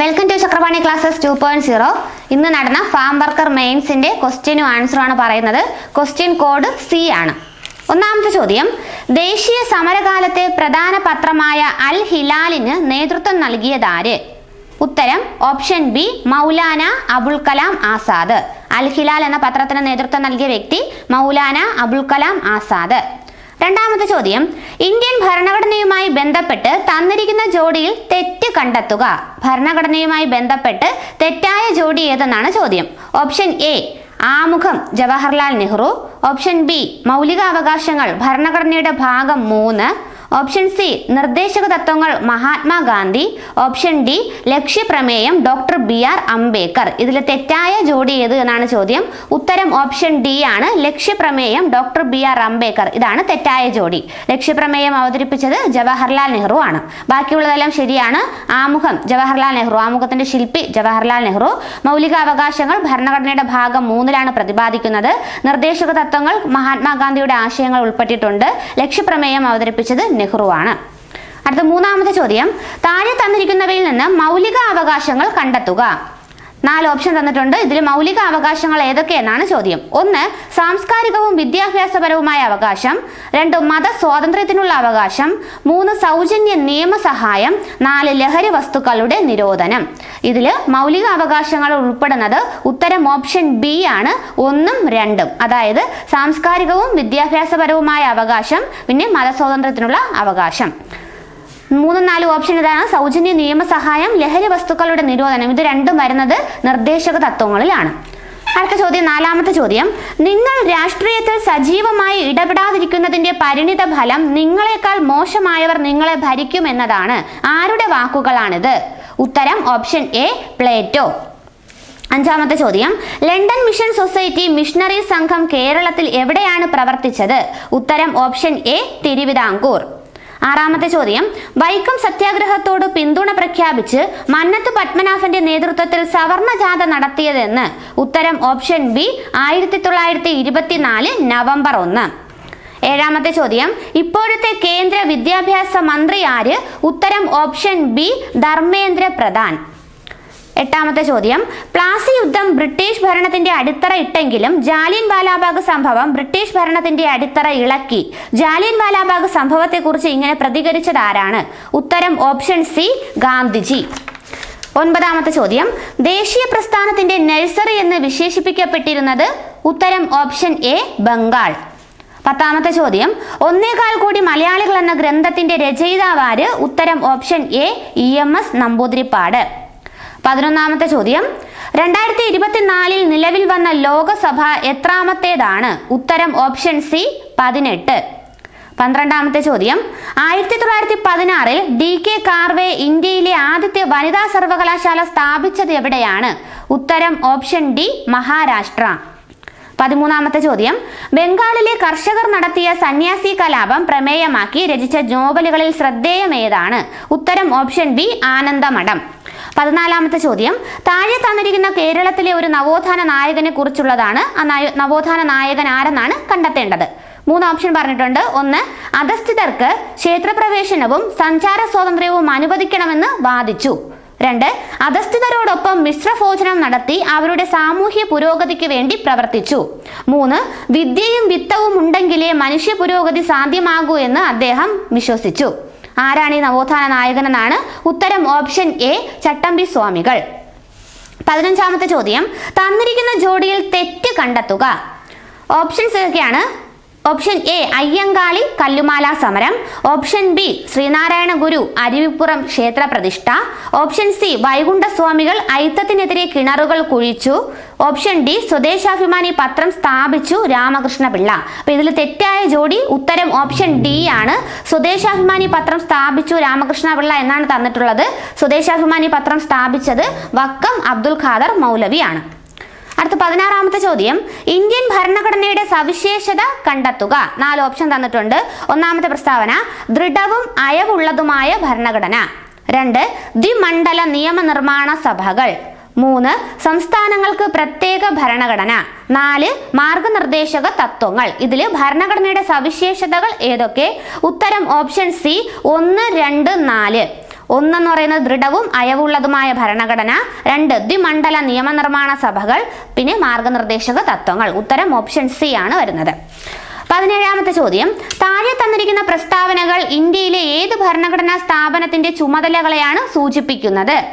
Welcome to Chakrapani classes two point zero ഇന്ന് നടന്ന farm worker മെയിൻസിന്റെ ക്വസ്റ്റ്യനും ആൻസറും ആണ് പറയുന്നത്. ക്വസ്റ്റ്യൻ കോഡ് സി ആണ്. ഒന്നാമത്തെ ചോദ്യം. ദേശീയ സമരകാലത്തെ പ്രധാന പത്രമായ അൽ ഹിലാലിന് നേതൃത്വം നൽകിയതാര് ഉത്തരം ഓപ്ഷൻ ബി മൗലാന അബുൽ കലാം ആസാദ്. അൽ ഹിലാൽ എന്ന പത്രത്തിന് നേതൃത്വം നൽകിയ വ്യക്തി മൗലാന അബുൽ കലാം ആസാദ്. രണ്ടാമത്തെ ചോദ്യം. ഇന്ത്യൻ ഭരണഘടനയുമായി ബന്ധപ്പെട്ട് തന്നിരിക്കുന്ന ജോഡിയിൽ തെറ്റ് കണ്ടെത്തുക. ഭരണഘടനയുമായി ബന്ധപ്പെട്ട് തെറ്റായ ജോഡി ഏതെന്നാണ് ചോദ്യം. ഓപ്ഷൻ എ ആമുഖം ജവഹർലാൽ നെഹ്റു. ഓപ്ഷൻ ബി മൗലികാവകാശങ്ങൾ ഭരണഘടനയുടെ ഭാഗം മൂന്ന്. ഓപ്ഷൻ സി നിർദ്ദേശക തത്വങ്ങൾ മഹാത്മാഗാന്ധി. ഓപ്ഷൻ ഡി ലക്ഷ്യപ്രമേയം ഡോക്ടർ ബി ആർ അംബേദ്കർ. ഇതിൽ തെറ്റായ ജോഡി ഏത് എന്നാണ് ചോദ്യം. ഉത്തരം ഓപ്ഷൻ ഡി ആണ് ലക്ഷ്യപ്രമേയം ഡോക്ടർ ബി ആർ അംബേദ്കർ. ഇതാണ് തെറ്റായ ജോഡി. ലക്ഷ്യപ്രമേയം അവതരിപ്പിച്ചത് ജവഹർലാൽ നെഹ്റു ആണ്. ബാക്കിയുള്ളതെല്ലാം ശരിയാണ്. ആമുഖം ജവഹർലാൽ നെഹ്റു. ആമുഖത്തിന്റെ ശില്പി ജവഹർലാൽ നെഹ്റു. മൗലികാവകാശങ്ങൾ ഭരണഘടനയുടെ ഭാഗം മൂന്നിലാണ് പ്രതിപാദിക്കുന്നത്. നിർദ്ദേശക തത്വങ്ങൾ മഹാത്മാഗാന്ധിയുടെ ആശയങ്ങൾ ഉൾപ്പെട്ടിട്ടുണ്ട്. ലക്ഷ്യപ്രമേയം അവതരിപ്പിച്ചത് നെഹ്റു ആണ് അടുത്ത മൂന്നാമത്തെ ചോദ്യം താഴെ തന്നിരിക്കുന്നവയിൽ നിന്ന് മൗലിക അവകാശങ്ങൾ കണ്ടെത്തുക. നാല് ഓപ്ഷൻ തന്നിട്ടുണ്ട്. ഇതിൽ മൗലിക അവകാശങ്ങൾ ഏതൊക്കെയെന്നാണ് ചോദ്യം. ഒന്ന് സാംസ്കാരികവും വിദ്യാഭ്യാസപരവുമായ അവകാശം. രണ്ട് മത സ്വാതന്ത്ര്യത്തിനുള്ള അവകാശം. മൂന്ന് സൗജന്യ നിയമസഹായം നാല് ലഹരി വസ്തുക്കളുടെ നിരോധനം. ഇതിൽ മൗലിക അവകാശങ്ങൾ ഉൾപ്പെടുന്നത് ഉത്തരം ഓപ്ഷൻ ബി ആണ്. ഒന്നും രണ്ടും. അതായത് സാംസ്കാരികവും വിദ്യാഭ്യാസപരവുമായ അവകാശം പിന്നെ മതസ്വാതന്ത്ര്യത്തിനുള്ള അവകാശം. മൂന്നും നാല് ഓപ്ഷൻ ഇതാണ്. സൗജന്യ നിയമസഹായം ലഹരി വസ്തുക്കളുടെ നിരോധനം. ഇത് രണ്ടും വരുന്നത് നിർദ്ദേശക തത്വങ്ങളിലാണ്. അടുത്ത ചോദ്യം നാലാമത്തെ ചോദ്യം. നിങ്ങൾ രാഷ്ട്രീയത്തിൽ സജീവമായി ഇടപെടാതിരിക്കുന്നതിന്റെ പരിണിത ഫലം നിങ്ങളെക്കാൾ മോശമായവർ നിങ്ങളെ ഭരിക്കും എന്നതാണ്. ആരുടെ വാക്കുകളാണിത്? ഉത്തരം ഓപ്ഷൻ എ പ്ലേറ്റോ. അഞ്ചാമത്തെ ചോദ്യം. ലണ്ടൻ മിഷൻ സൊസൈറ്റി മിഷണറി സംഘം കേരളത്തിൽ എവിടെയാണ് പ്രവർത്തിച്ചത്? ഉത്തരം ഓപ്ഷൻ എ തിരുവിതാംകൂർ. ആറാമത്തെ ചോദ്യം. വൈക്കം സത്യാഗ്രഹത്തോട് പിന്തുണ പ്രഖ്യാപിച്ച് മന്നത്ത് പത്മനാഭന്റെ നേതൃത്വത്തിൽ സവർണ ജാഥ നടത്തിയതെന്ന്. ഉത്തരം ഓപ്ഷൻ ബി ആയിരത്തി തൊള്ളായിരത്തി ഇരുപത്തിനാല് നവംബർ ഒന്ന്. ഏഴാമത്തെ ചോദ്യം. ഇപ്പോഴത്തെ കേന്ദ്ര വിദ്യാഭ്യാസ മന്ത്രി ആര്? ഉത്തരം ഓപ്ഷൻ ബി ധർമ്മേന്ദ്ര പ്രധാൻ. എട്ടാമത്തെ ചോദ്യം. പ്ലാസി യുദ്ധം ബ്രിട്ടീഷ് ഭരണത്തിന്റെ അടിത്തറ ഇട്ടെങ്കിലും ജാലിയൻ വാലാബാഗ് സംഭവം ബ്രിട്ടീഷ് ഭരണത്തിന്റെ അടിത്തറ ഇളക്കി. ജാലിയൻ വാലാബാഗ് സംഭവത്തെക്കുറിച്ച് ഇങ്ങനെ പ്രതികരിച്ചത് ആരാണ്? ഉത്തരം ഓപ്ഷൻ സി ഗാന്ധിജി. ഒൻപതാമത്തെ ചോദ്യം. ദേശീയ പ്രസ്ഥാനത്തിന്റെ നഴ്സറി എന്ന് വിശേഷിപ്പിക്കപ്പെട്ടിരുന്നത് ഉത്തരം ഓപ്ഷൻ എ ബംഗാൾ. പത്താമത്തെ ചോദ്യം. ഒന്നേകാൽ കോടി മലയാളികൾ എന്ന ഗ്രന്ഥത്തിന്റെ രചയിതാവാര് ഉത്തരം option A E M S Namboodiripad. പതിനൊന്നാമത്തെ ചോദ്യം. രണ്ടായിരത്തി ഇരുപത്തിനാലിൽ നിലവിൽ വന്ന ലോകസഭ എത്രാമത്തേതാണ്? ഉത്തരം ഓപ്ഷൻ സി പതിനെട്ട്. പന്ത്രണ്ടാമത്തെ ചോദ്യം. ആയിരത്തി തൊള്ളായിരത്തി പതിനാറിൽ ഡി കെ കാർവേ ഇന്ത്യയിലെ ആദ്യത്തെ വനിതാ സർവകലാശാല സ്ഥാപിച്ചത് എവിടെയാണ്? ഉത്തരം ഓപ്ഷൻ ഡി മഹാരാഷ്ട്ര. പതിമൂന്നാമത്തെ ചോദ്യം. ബംഗാളിലെ കർഷകർ നടത്തിയ സന്യാസി കലാപം പ്രമേയമാക്കി രചിച്ച നോവലുകളിൽ ശ്രദ്ധേയമേതാണ്? ഉത്തരം ഓപ്ഷൻ ബി ആനന്ദമഠം. പതിനാലാമത്തെ ചോദ്യം. താഴെ തന്നിരിക്കുന്ന കേരളത്തിലെ ഒരു നവോത്ഥാന നായകനെ കുറിച്ചുള്ളതാണ്. ആ നവോത്ഥാന നായകൻ ആരെന്നാണ് കണ്ടെത്തേണ്ടത്? മൂന്ന് ഓപ്ഷൻ പറഞ്ഞിട്ടുണ്ട്. ഒന്ന് അധസ്ഥിതർക്ക് ക്ഷേത്രപ്രവേശനവും സഞ്ചാര സ്വാതന്ത്ര്യവും അനുവദിക്കണമെന്ന് വാദിച്ചു. രണ്ട് അധസ്ഥിതരോടൊപ്പം മിശ്രഭോജനം നടത്തി അവരുടെ സാമൂഹ്യ പുരോഗതിക്ക് വേണ്ടി പ്രവർത്തിച്ചു. മൂന്ന് വിദ്യയും വിത്തവും ഉണ്ടെങ്കിലേ മനുഷ്യ പുരോഗതി സാധ്യമാകൂ എന്ന് അദ്ദേഹം വിശ്വസിച്ചു. ആരാണ് ഈ നവോത്ഥാന നായകനെന്നാണ് ഉത്തരം ഓപ്ഷൻ എ ചട്ടമ്പി സ്വാമികൾ. പതിനഞ്ചാമത്തെ ചോദ്യം തന്നിരിക്കുന്ന ജോഡിയിൽ തെറ്റ് കണ്ടെത്തുക. ഓപ്ഷൻസ് ഏതൊക്കെയാണ് ഓപ്ഷൻ എ അയ്യങ്കാളി കല്ലുമാല സമരം. ഓപ്ഷൻ ബി ശ്രീനാരായണ ഗുരു അരുവിപ്പുറം ക്ഷേത്ര പ്രതിഷ്ഠ. ഓപ്ഷൻ സി വൈകുണ്ഠസ്വാമികൾ ഐത്തത്തിനെതിരെ കിണറുകൾ കുഴിച്ചു. ഓപ്ഷൻ ഡി സ്വദേശാഭിമാനി പത്രം സ്ഥാപിച്ചു രാമകൃഷ്ണപിള്ള. അപ്പൊ ഇതിൽ തെറ്റായ ജോഡി ഉത്തരം ഓപ്ഷൻ ഡി ആണ്. സ്വദേശാഭിമാനി പത്രം സ്ഥാപിച്ചു രാമകൃഷ്ണപിള്ള എന്നാണ് തന്നിട്ടുള്ളത്. സ്വദേശാഭിമാനി പത്രം സ്ഥാപിച്ചത് വക്കം അബ്ദുൽ ഖാദർ മൗലവിയാണ് അടുത്ത പതിനാറാമത്തെ ചോദ്യം. ഇന്ത്യൻ ഭരണഘടനയുടെ സവിശേഷത കണ്ടെത്തുക. നാല് ഓപ്ഷൻ തന്നിട്ടുണ്ട്. ഒന്നാമത്തെ പ്രസ്താവന ദൃഢവും അയവുള്ളതുമായ ഭരണഘടന. രണ്ട് ദ്വിമണ്ഡല നിയമനിർമ്മാണ സഭകൾ. മൂന്ന് സംസ്ഥാനങ്ങൾക്ക് പ്രത്യേക ഭരണഘടന. നാല് മാർഗനിർദ്ദേശക തത്വങ്ങൾ. ഇതിൽ ഭരണഘടനയുടെ സവിശേഷതകൾ ഏതൊക്കെ? ഉത്തരം ഓപ്ഷൻ സി ഒന്ന് രണ്ട് നാല്. ഒന്നെന്ന് പറയുന്നത് ദൃഢവും അയവുള്ളതുമായ ഭരണഘടന രണ്ട് ദ്വിമണ്ഡല നിയമനിർമ്മാണ സഭകൾ പിന്നെ മാർഗനിർദ്ദേശക തത്വങ്ങൾ. ഉത്തരം ഓപ്ഷൻ സി ആണ് വരുന്നത്. പതിനേഴാമത്തെ ചോദ്യം. താഴെ തന്നിരിക്കുന്ന പ്രസ്താവനകൾ ഇന്ത്യയിലെ ഏത് ഭരണഘടനാ സ്ഥാപനത്തിന്റെ ചുമതലകളെയാണ് സൂചിപ്പിക്കുന്നത്?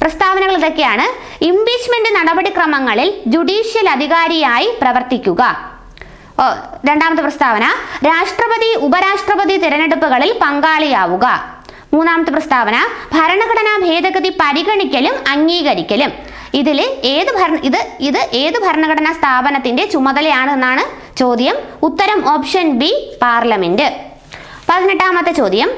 പ്രസ്താവനകൾ ഇതൊക്കെയാണ്. ഇംപീച്ച്മെന്റ് നടപടിക്രമങ്ങളിൽ ജുഡീഷ്യൽ അധികാരിയായി പ്രവർത്തിക്കുക. രണ്ടാമത്തെ പ്രസ്താവന. രാഷ്ട്രപതി ഉപരാഷ്ട്രപതി തിരഞ്ഞെടുപ്പുകളിൽ പങ്കാളിയാവുക. മൂന്നാമത്തെ പ്രസ്താവന ഭരണഘടനാ ഭേദഗതി പരിഗണിക്കലും അംഗീകരിക്കലും. ഇതിൽ ഏത് ഭരണ ഇത് ഇത് ഏത് ഭരണഘടനാ സ്ഥാപനത്തിന്റെ ചുമതലയാണ് എന്നാണ് ചോദ്യം. ഉത്തരം ഓപ്ഷൻ ബി പാർലമെന്റ്. പതിനെട്ടാമത്തെ ചോദ്യം.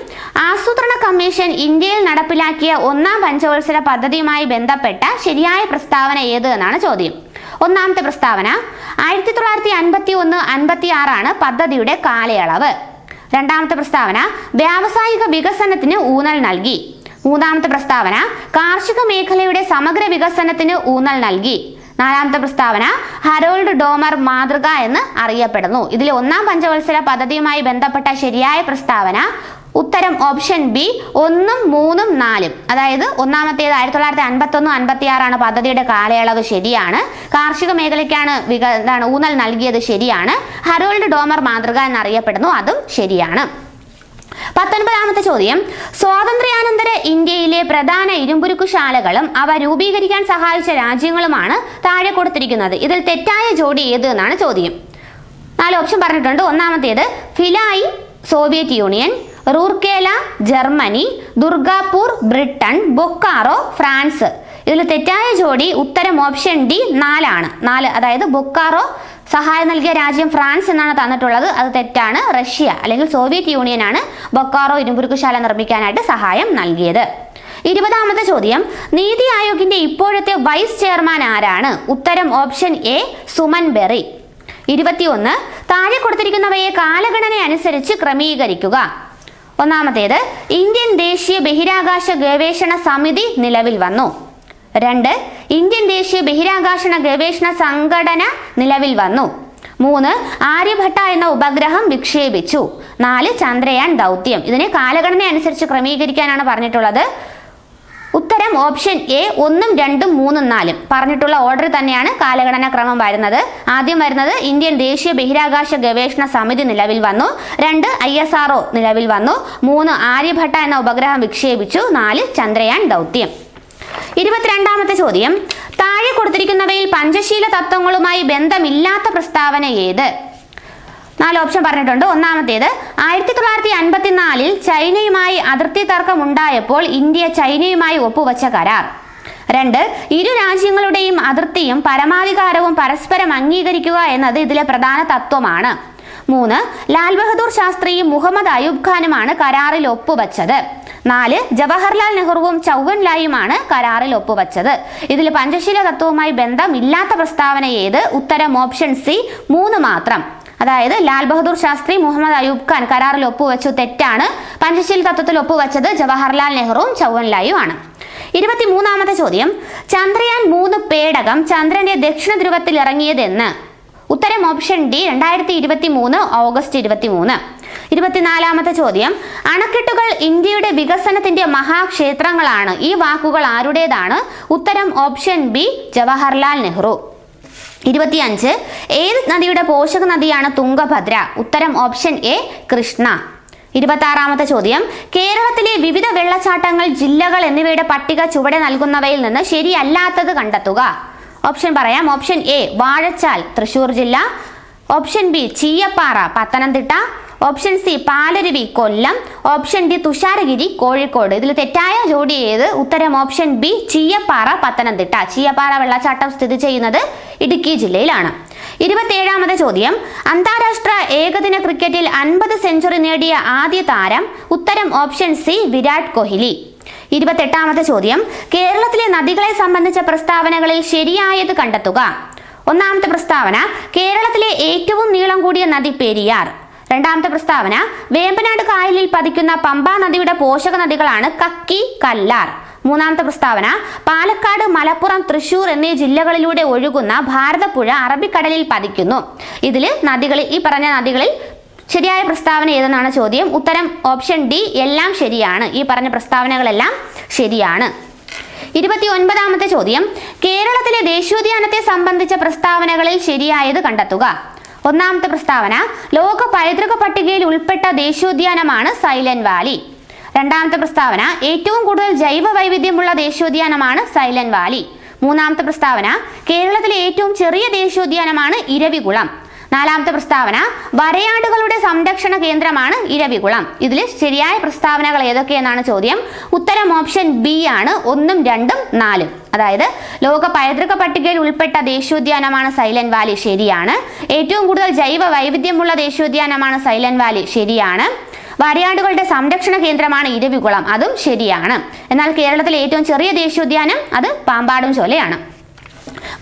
ആസൂത്രണ കമ്മീഷൻ ഇന്ത്യയിൽ നടപ്പിലാക്കിയ ഒന്നാം പഞ്ചവത്സര പദ്ധതിയുമായി ബന്ധപ്പെട്ട ശരിയായ പ്രസ്താവന ഏത് എന്നാണ് ചോദ്യം. ഒന്നാമത്തെ പ്രസ്താവന ആയിരത്തി തൊള്ളായിരത്തി അൻപത്തി ഒന്ന് അൻപത്തി ആറാണ് പദ്ധതിയുടെ കാലയളവ്. രണ്ടാമത്തെ പ്രസ്താവന വ്യാവസായിക വികസനത്തിന് ഊന്നൽ നൽകി. മൂന്നാമത്തെ പ്രസ്താവന കാർഷിക മേഖലയുടെ സമഗ്ര വികസനത്തിന് ഊന്നൽ നൽകി. നാലാമത്തെ പ്രസ്താവന ഹരോൾഡ് ഡോമർ മാതൃക എന്ന് അറിയപ്പെടുന്നു. ഇതിലെ ഒന്നാം പഞ്ചവത്സര പദ്ധതിയുമായി ബന്ധപ്പെട്ട ശരിയായ പ്രസ്താവന ഉത്തരം ഓപ്ഷൻ ബി ഒന്നും മൂന്നും നാലും. അതായത് ഒന്നാമത്തേത് ആയിരത്തി തൊള്ളായിരത്തി അൻപത്തി ഒന്ന് അൻപത്തി ആറാണ് പദ്ധതിയുടെ കാലയളവ് ശരിയാണ്. കാർഷിക മേഖലയ്ക്കാണ് വിക എന്താണ് ഊന്നൽ നൽകിയത് ശരിയാണ്. ഹരോൾഡ് ഡോമർ മാതൃക എന്നറിയപ്പെടുന്നു അതും ശരിയാണ്. പത്തൊൻപതാമത്തെ ചോദ്യം. സ്വാതന്ത്ര്യാനന്തര ഇന്ത്യയിലെ പ്രധാന ഇരുമ്പുരുക്കുശാലകളും അവ രൂപീകരിക്കാൻ സഹായിച്ച രാജ്യങ്ങളുമാണ് താഴെ കൊടുത്തിരിക്കുന്നത്. ഇതിൽ തെറ്റായ ജോഡി ഏത് എന്നാണ് ചോദ്യം. നാല് ഓപ്ഷൻ പറഞ്ഞിട്ടുണ്ട്. ഒന്നാമത്തേത് Bhilai Soviet Union. Rourkela Germany Durgapur Britain Bokaro France. ഇതിൽ തെറ്റായ ജോഡി ഉത്തരം ഓപ്ഷൻ ഡി നാലാണ്. നാല് അതായത് ബൊക്കാറോ സഹായം നൽകിയ രാജ്യം ഫ്രാൻസ് എന്നാണ് തന്നിട്ടുള്ളത്. അത് തെറ്റാണ്. റഷ്യ അല്ലെങ്കിൽ സോവിയറ്റ് യൂണിയനാണ് ബൊക്കാറോ ഇരുമ്പുരുക്കുശാല നിർമ്മിക്കാനായിട്ട് സഹായം നൽകിയത്. ഇരുപതാമത്തെ ചോദ്യം. നീതി ആയോഗിന്റെ ഇപ്പോഴത്തെ വൈസ് ചെയർമാൻ ആരാണ്? ഉത്തരം ഓപ്ഷൻ എ സുമൻ ബെറി. ഇരുപത്തിയൊന്ന്. താഴെ കൊടുത്തിരിക്കുന്നവയെ കാലഗണന അനുസരിച്ച് ക്രമീകരിക്കുക. ഒന്നാമത്തേത് ഇന്ത്യൻ ദേശീയ ബഹിരാകാശ ഗവേഷണ സമിതി നിലവിൽ വന്നു. രണ്ട് ഇന്ത്യൻ ദേശീയ ബഹിരാകാശ ഗവേഷണ സംഘടന നിലവിൽ വന്നു. മൂന്ന് ആര്യഭട്ട എന്ന ഉപഗ്രഹം വിക്ഷേപിച്ചു. നാല് ചന്ദ്രയാൻ ദൗത്യം. ഇതിനെ കാലഗണന അനുസരിച്ച് ക്രമീകരിക്കാനാണ് പറഞ്ഞിട്ടുള്ളത്. ഉത്തരം ഓപ്ഷൻ എ ഒന്നും രണ്ടും മൂന്നും നാലും. പറഞ്ഞിട്ടുള്ള ഓർഡർ തന്നെയാണ് കാലഗണന ക്രമം വരുന്നത്. ആദ്യം വരുന്നത് ഇന്ത്യൻ ദേശീയ ബഹിരാകാശ ഗവേഷണ സമിതി നിലവിൽ വന്നു. രണ്ട് ഐ എസ് ആർ നിലവിൽ വന്നു. മൂന്ന് ആര്യഭട്ട എന്ന ഉപഗ്രഹം വിക്ഷേപിച്ചു. നാല് ചന്ദ്രയാൻ ദൗത്യം. ഇരുപത്തിരണ്ടാമത്തെ ചോദ്യം. താഴെ കൊടുത്തിരിക്കുന്നവയിൽ പഞ്ചശീല തത്വങ്ങളുമായി ബന്ധമില്ലാത്ത പ്രസ്താവന ഏത്? നാല് ഓപ്ഷൻ പറഞ്ഞിട്ടുണ്ട്. ഒന്നാമത്തേത് ആയിരത്തി തൊള്ളായിരത്തി അൻപത്തിനാലിൽ ചൈനയുമായി അതിർത്തി തർക്കം ഉണ്ടായപ്പോൾ ഇന്ത്യ ചൈനയുമായി ഒപ്പുവച്ച കരാർ. രണ്ട് ഇരു രാജ്യങ്ങളുടെയും അതിർത്തിയും പരമാധികാരവും പരസ്പരം അംഗീകരിക്കുക എന്നത് ഇതിലെ പ്രധാന തത്വമാണ്. മൂന്ന് ലാൽ ബഹദൂർ ശാസ്ത്രിയും മുഹമ്മദ് അയൂബ് ഖാനുമാണ് കരാറിൽ ഒപ്പുവച്ചത്. നാല് ജവഹർലാൽ നെഹ്റുവും ചൗവൻലായുമാണ് കരാറിൽ ഒപ്പുവച്ചത്. ഇതിൽ പഞ്ചശീല തത്വവുമായി ബന്ധമില്ലാത്ത പ്രസ്താവന ഏത്? ഉത്തരം ഓപ്ഷൻ സി മൂന്ന് മാത്രം. അതായത് ലാൽ ബഹദൂർ ശാസ്ത്രി മുഹമ്മദ് അയൂബ് ഖാൻ കരാറിൽ ഒപ്പുവെച്ചു തെറ്റാണ്. പഞ്ചശീൽ തത്വത്തിൽ ഒപ്പുവെച്ചത് ജവഹർലാൽ നെഹ്റുവും ചൗവൻലായും ആണ്. ഇരുപത്തിമൂന്നാമത്തെ ചോദ്യം. ചന്ദ്രയാൻ മൂന്ന് പേടകം ചന്ദ്രന്റെ ദക്ഷിണ ധ്രുവത്തിൽ ഇറങ്ങിയതെന്ന്. ഉത്തരം ഓപ്ഷൻ ഡി രണ്ടായിരത്തി ഇരുപത്തി മൂന്ന് ഓഗസ്റ്റ് ഇരുപത്തി മൂന്ന് ഇരുപത്തിനാലാമത്തെ ചോദ്യം. അണക്കെട്ടുകൾ ഇന്ത്യയുടെ വികസനത്തിന്റെ മഹാക്ഷേത്രങ്ങളാണ്. ഈ വാക്കുകൾ ആരുടേതാണ്? ഉത്തരം ഓപ്ഷൻ ബി ജവഹർലാൽ നെഹ്റു. ഇരുപത്തിയഞ്ച്. ഏത് നദിയുടെ പോഷക നദിയാണ് തുംഗഭദ്ര? ഉത്തരം ഓപ്ഷൻ എ കൃഷ്ണ. ഇരുപത്തി ചോദ്യം. കേരളത്തിലെ വിവിധ വെള്ളച്ചാട്ടങ്ങൾ ജില്ലകൾ എന്നിവയുടെ പട്ടിക ചുവടെ നൽകുന്നവയിൽ നിന്ന് ശരിയല്ലാത്തത് കണ്ടെത്തുക. ഓപ്ഷൻ പറയാം. ഓപ്ഷൻ എ വാഴച്ചാൽ തൃശൂർ ജില്ല. Option B Cheeyappara Pathanamthitta. Option C Palaruvi Kollam. Option D Thusharagiri Kozhikode. ഇതിൽ തെറ്റായ ജോഡി ഏത്? ഉത്തരം ഓപ്ഷൻ ബി ചീയപ്പാറ പത്തനംതിട്ട. ചീയപ്പാറ വെള്ളച്ചാട്ടം സ്ഥിതി ചെയ്യുന്നത് ഇടുക്കി ജില്ലയിലാണ്. ഇരുപത്തിയേഴാമത്തെ ചോദ്യം. അന്താരാഷ്ട്ര ഏകദിന ക്രിക്കറ്റിൽ അൻപത് സെഞ്ചുറി നേടിയ ആദ്യ താരം. ഉത്തരം ഓപ്ഷൻ സി വിരാട് കോഹ്ലി. ഇരുപത്തെട്ടാമത്തെ ചോദ്യം. കേരളത്തിലെ നദികളെ സംബന്ധിച്ച പ്രസ്താവനകളിൽ ശരിയായത് കണ്ടെത്തുക. ഒന്നാമത്തെ പ്രസ്താവന കേരളത്തിലെ ഏറ്റവും നീളം കൂടിയ നദി പെരിയാർ. രണ്ടാമത്തെ പ്രസ്താവന. വേമ്പനാട് കായലിൽ പതിക്കുന്ന പമ്പാ നദിയുടെ പോഷക നദികളാണ് കക്കി കല്ലാർ. മൂന്നാമത്തെ പ്രസ്താവന. പാലക്കാട് മലപ്പുറം തൃശൂർ എന്നീ ജില്ലകളിലൂടെ ഒഴുകുന്ന ഭാരതപ്പുഴ അറബിക്കടലിൽ പതിക്കുന്നു. ഇതിൽ നദികളിൽ ഈ പറഞ്ഞ നദികളിൽ ശരിയായ പ്രസ്താവന ഏതെന്നാണ് ചോദ്യം? ഉത്തരം ഓപ്ഷൻ ഡി എല്ലാം ശരിയാണ്. ഈ പറഞ്ഞ പ്രസ്താവനകളെല്ലാം ശരിയാണ്. ഇരുപത്തി ഒൻപതാമത്തെ ചോദ്യം. കേരളത്തിലെ ദേശീയോദ്യാനത്തെ സംബന്ധിച്ച പ്രസ്താവനകളിൽ ശരിയായത് കണ്ടെത്തുക. ഒന്നാമത്തെ പ്രസ്താവന ലോക പൈതൃക പട്ടികയിൽ ഉൾപ്പെട്ട ദേശീയോദ്യാനമാണ് സൈലന്റ് വാലി. രണ്ടാമത്തെ പ്രസ്താവന ഏറ്റവും കൂടുതൽ ജൈവ വൈവിധ്യമുള്ള ദേശീയോദ്യാനമാണ് സൈലന്റ് വാലി. മൂന്നാമത്തെ പ്രസ്താവന കേരളത്തിലെ ഏറ്റവും ചെറിയ ദേശീയോദ്യാനമാണ് ഇരവികുളം. നാലാമത്തെ പ്രസ്താവന വരയാടുകളുടെ സംരക്ഷണ കേന്ദ്രമാണ് ഇരവികുളം. ഇതിൽ ശരിയായ പ്രസ്താവനകൾ ഏതൊക്കെയെന്നാണ് ചോദ്യം. ഉത്തരം ഓപ്ഷൻ ബി ആണ് ഒന്നും രണ്ടും നാലും. അതായത് ലോക പൈതൃക പട്ടികയിൽ ഉൾപ്പെട്ട ദേശീയോദ്യാനമാണ് സൈലന്റ് വാലി ശരിയാണ്. ഏറ്റവും കൂടുതൽ ജൈവ വൈവിധ്യമുള്ള ദേശീയോദ്യാനമാണ് സൈലന്റ് വാലി ശരിയാണ്. വരയാടുകളുടെ സംരക്ഷണ കേന്ദ്രമാണ് ഇരവികുളം അതും ശരിയാണ്. എന്നാൽ കേരളത്തിലെ ഏറ്റവും ചെറിയ ദേശീയോദ്യാനം അത് പാമ്പാടും ചോലയാണ്.